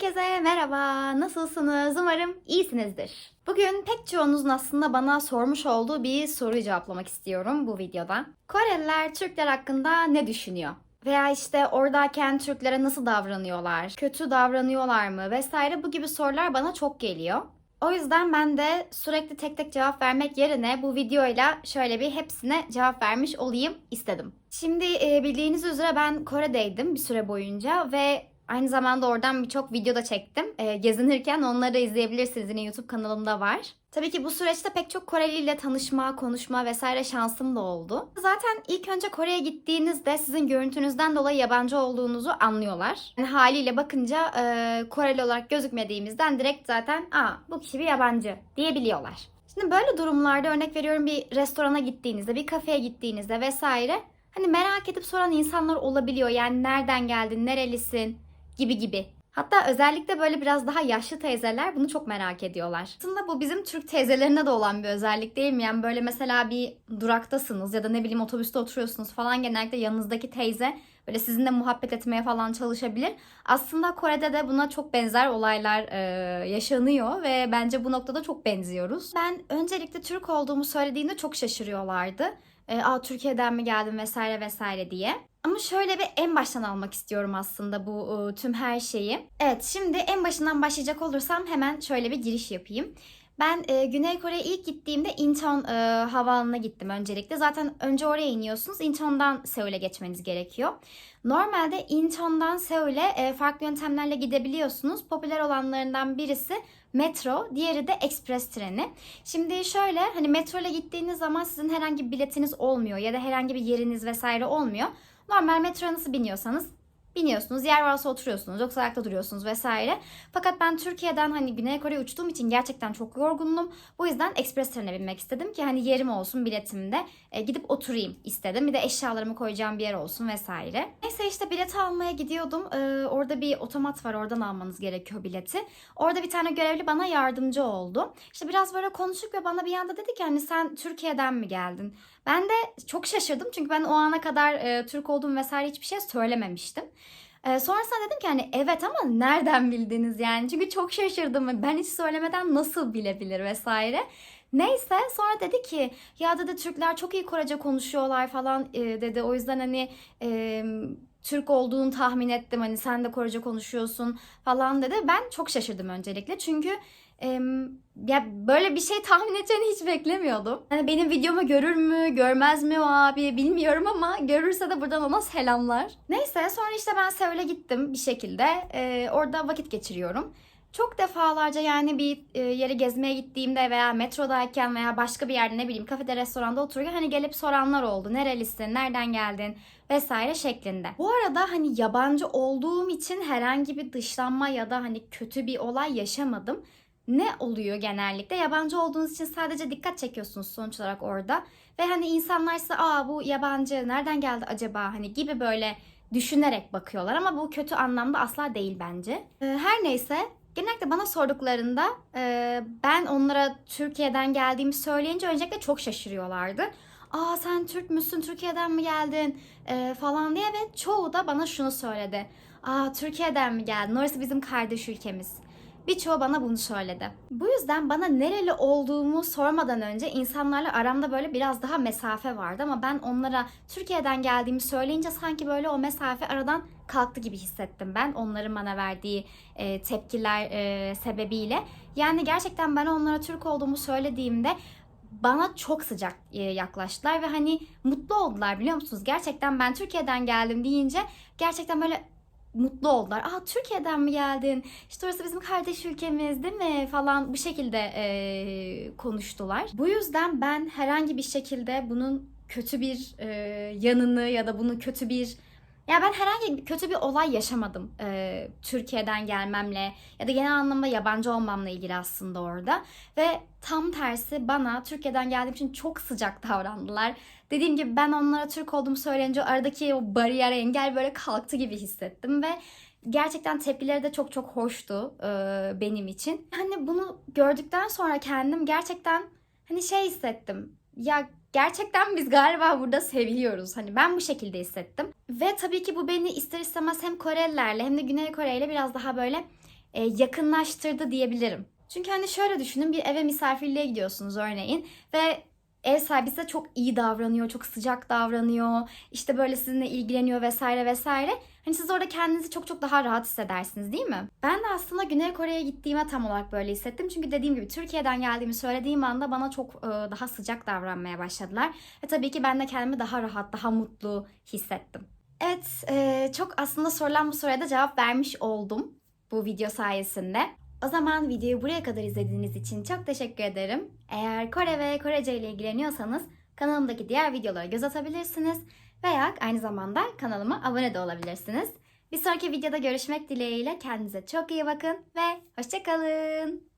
Herkese merhaba, nasılsınız? Umarım iyisinizdir. Bugün pek çoğunuzun aslında bana sormuş olduğu bir soruyu cevaplamak istiyorum bu videoda. Koreliler Türkler hakkında ne düşünüyor? Veya işte oradayken Türklere nasıl davranıyorlar? Kötü davranıyorlar mı? Vesaire bu gibi sorular bana çok geliyor. O yüzden ben de sürekli tek tek cevap vermek yerine bu videoyla şöyle bir hepsine cevap vermiş olayım istedim. Şimdi bildiğiniz üzere ben Kore'deydim bir süre boyunca ve aynı zamanda oradan birçok video da çektim. E, gezinirken onları da izleyebilirsiniz yine YouTube kanalımda var. Tabii ki bu süreçte pek çok Koreli ile tanışma, konuşma vesaire şansım da oldu. Zaten ilk önce Kore'ye gittiğinizde sizin görüntünüzden dolayı yabancı olduğunuzu anlıyorlar. Yani haliyle bakınca e, Koreli olarak gözükmediğimizden direkt zaten aa bu kişi bir yabancı diyebiliyorlar. Şimdi böyle durumlarda örnek veriyorum bir restorana gittiğinizde, bir kafeye gittiğinizde vesaire hani merak edip soran insanlar olabiliyor. Yani nereden geldin, nerelisin gibi gibi. Hatta özellikle böyle biraz daha yaşlı teyzeler bunu çok merak ediyorlar. Aslında bu bizim Türk teyzelerinde de olan bir özellik değil mi? Yani böyle mesela bir duraktasınız ya da ne bileyim otobüste oturuyorsunuz falan genellikle yanınızdaki teyze böyle sizinle muhabbet etmeye falan çalışabilir. Aslında Kore'de de buna çok benzer olaylar e, yaşanıyor ve bence bu noktada çok benziyoruz. Ben öncelikle Türk olduğumu söylediğinde çok şaşırıyorlardı. E, Aa Türkiye'den mi geldin vesaire vesaire diye. Ama şöyle bir en baştan almak istiyorum aslında bu e, tüm her şeyi. Evet şimdi en başından başlayacak olursam hemen şöyle bir giriş yapayım. Ben e, Güney Kore'ye ilk gittiğimde Incheon e, havaalanına gittim öncelikle. Zaten önce oraya iniyorsunuz. Incheon'dan Seul'e geçmeniz gerekiyor. Normalde Incheon'dan Seul'e e, farklı yöntemlerle gidebiliyorsunuz. Popüler olanlarından birisi metro, diğeri de ekspres treni. Şimdi şöyle hani metro ile gittiğiniz zaman sizin herhangi bir biletiniz olmuyor ya da herhangi bir yeriniz vesaire olmuyor. Normal metroya nasıl biniyorsanız biniyorsunuz. Yer varsa oturuyorsunuz. Yoksa ayakta duruyorsunuz vesaire. Fakat ben Türkiye'den hani Güney Kore'ye uçtuğum için gerçekten çok yorgundum. Bu yüzden ekspres trene binmek istedim ki hani yerim olsun biletimde. E, gidip oturayım istedim. Bir de eşyalarımı koyacağım bir yer olsun vesaire. Neyse işte bilet almaya gidiyordum. E, orada bir otomat var. Oradan almanız gerekiyor bileti. Orada bir tane görevli bana yardımcı oldu. İşte biraz böyle konuştuk ve bana bir anda dedi ki hani sen Türkiye'den mi geldin? Ben de çok şaşırdım çünkü ben o ana kadar e, Türk olduğum vesaire hiçbir şey söylememiştim. E, sonrasında dedim ki hani evet ama nereden bildiniz yani? Çünkü çok şaşırdım. Ben hiç söylemeden nasıl bilebilir vesaire. Neyse sonra dedi ki ya dedi Türkler çok iyi Korece konuşuyorlar falan e, dedi. O yüzden hani e, Türk olduğunu tahmin ettim. Hani sen de Korece konuşuyorsun falan dedi. Ben çok şaşırdım öncelikle. Çünkü ya böyle bir şey tahmin edeceğini hiç beklemiyordum. Hani benim videomu görür mü, görmez mi o abi bilmiyorum ama görürse de buradan ona selamlar. Neyse sonra işte ben Seul'e gittim bir şekilde. E, orada vakit geçiriyorum. Çok defalarca yani bir e, yere gezmeye gittiğimde veya metrodayken veya başka bir yerde ne bileyim kafede restoranda otururken hani gelip soranlar oldu. Nerelisin, nereden geldin vesaire şeklinde. Bu arada hani yabancı olduğum için herhangi bir dışlanma ya da hani kötü bir olay yaşamadım ne oluyor genellikle? Yabancı olduğunuz için sadece dikkat çekiyorsunuz sonuç olarak orada. Ve hani insanlar size aa bu yabancı nereden geldi acaba hani gibi böyle düşünerek bakıyorlar ama bu kötü anlamda asla değil bence. Ee, her neyse genellikle bana sorduklarında e, ben onlara Türkiye'den geldiğimi söyleyince öncelikle çok şaşırıyorlardı. Aa sen Türk müsün Türkiye'den mi geldin e, falan diye ve çoğu da bana şunu söyledi. Aa Türkiye'den mi geldin orası bizim kardeş ülkemiz. Birçoğu bana bunu söyledi. Bu yüzden bana nereli olduğumu sormadan önce insanlarla aramda böyle biraz daha mesafe vardı ama ben onlara Türkiye'den geldiğimi söyleyince sanki böyle o mesafe aradan kalktı gibi hissettim ben onların bana verdiği e, tepkiler e, sebebiyle. Yani gerçekten ben onlara Türk olduğumu söylediğimde bana çok sıcak e, yaklaştılar ve hani mutlu oldular biliyor musunuz? Gerçekten ben Türkiye'den geldim deyince gerçekten böyle mutlu oldular. Aa Türkiye'den mi geldin? İşte orası bizim kardeş ülkemiz değil mi? Falan bu şekilde e, konuştular. Bu yüzden ben herhangi bir şekilde bunun kötü bir e, yanını ya da bunun kötü bir ya ben herhangi kötü bir olay yaşamadım e, Türkiye'den gelmemle ya da genel anlamda yabancı olmamla ilgili aslında orada. Ve tam tersi bana Türkiye'den geldiğim için çok sıcak davrandılar. Dediğim gibi ben onlara Türk olduğumu söyleyince aradaki o bariyer engel böyle kalktı gibi hissettim ve gerçekten tepkileri de çok çok hoştu e, benim için. Hani bunu gördükten sonra kendim gerçekten hani şey hissettim. Ya gerçekten biz galiba burada seviliyoruz. Hani ben bu şekilde hissettim. Ve tabii ki bu beni ister istemez hem Korelilerle hem de Güney Kore ile biraz daha böyle e, yakınlaştırdı diyebilirim. Çünkü hani şöyle düşünün bir eve misafirliğe gidiyorsunuz örneğin ve ev sahibi size çok iyi davranıyor, çok sıcak davranıyor, işte böyle sizinle ilgileniyor vesaire vesaire. Hani siz orada kendinizi çok çok daha rahat hissedersiniz değil mi? Ben de aslında Güney Kore'ye gittiğime tam olarak böyle hissettim. Çünkü dediğim gibi Türkiye'den geldiğimi söylediğim anda bana çok e, daha sıcak davranmaya başladılar. Ve tabii ki ben de kendimi daha rahat, daha mutlu hissettim. Evet, e, çok aslında sorulan bu soruya da cevap vermiş oldum bu video sayesinde. O zaman videoyu buraya kadar izlediğiniz için çok teşekkür ederim. Eğer Kore ve Korece ile ilgileniyorsanız kanalımdaki diğer videolara göz atabilirsiniz veya aynı zamanda kanalıma abone de olabilirsiniz. Bir sonraki videoda görüşmek dileğiyle kendinize çok iyi bakın ve hoşçakalın.